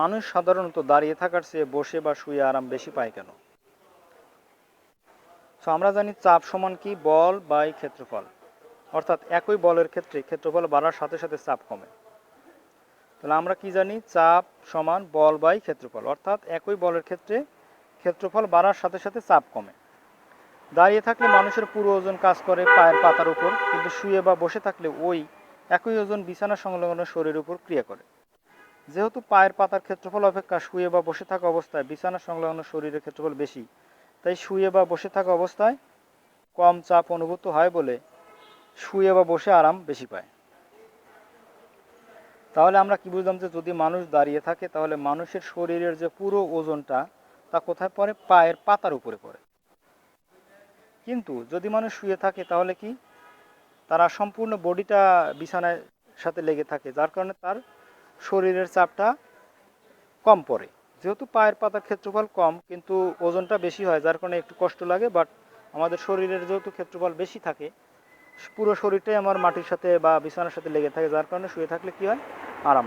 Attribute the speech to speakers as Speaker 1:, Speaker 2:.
Speaker 1: মানুষ সাধারণত দাঁড়িয়ে থাকার চেয়ে বসে বা শুয়ে আরাম বেশি পায় কেন? তো আমরা জানি চাপ সমান কি? বল বাই ক্ষেত্রফল। অর্থাৎ একই বলের ক্ষেত্রে ক্ষেত্রফল বাড়ার সাথে সাথে চাপ কমে। তাহলে আমরা কি জানি? চাপ সমান বল বাই ক্ষেত্রফল। অর্থাৎ একই বলের ক্ষেত্রে ক্ষেত্রফল বাড়ার সাথে সাথে চাপ কমে। দাঁড়িয়ে থাকলে মানুষের পুরো ওজন কাজ করে পায়ের পাতার উপর, কিন্তু শুয়ে বা বসে থাকলে ওই একই ওজন বিছানা সংলগ্ন শরীরের উপর ক্রিয়া করে। যেহেতু পায়ের পাতার ক্ষেত্রফল অপেক্ষা শুয়ে বা বসে থাকা অবস্থায় বিছানা সংলগ্ন শরীরের ক্ষেত্রফল বেশি, তাই শুয়ে বা বসে থাকা অবস্থায় কম চাপ অনুভূত হয় বলে শুয়ে বা বসে আরাম বেশি পায়। তাহলে আমরা কি বুঝলাম যে যদি মানুষ দাঁড়িয়ে থাকে, তাহলে মানুষের শরীরের যে পুরো ওজনটা, তা কোথায় পড়ে? পায়ের পাতার উপরে পড়ে। কিন্তু যদি মানুষ শুয়ে থাকে, তাহলে কি? তারা সম্পূর্ণ বডিটা বিছানার সাথে লেগে থাকে, যার কারণে তার শরীরের চাপটা কম পড়ে যেহেতু পায়ের পাতার ক্ষেত্রফল কম, কিন্তু ওজনটা বেশি হয়, যার কারণে একটু কষ্ট লাগে বাট আমাদের শরীরের যেহেতু ক্ষেত্রফল বেশি থাকে, পুরো শরীরটাই আমার মাটির সাথে বা বিছানার সাথে লেগে থাকে, যার কারণে শুয়ে থাকলে কি হয় আরাম।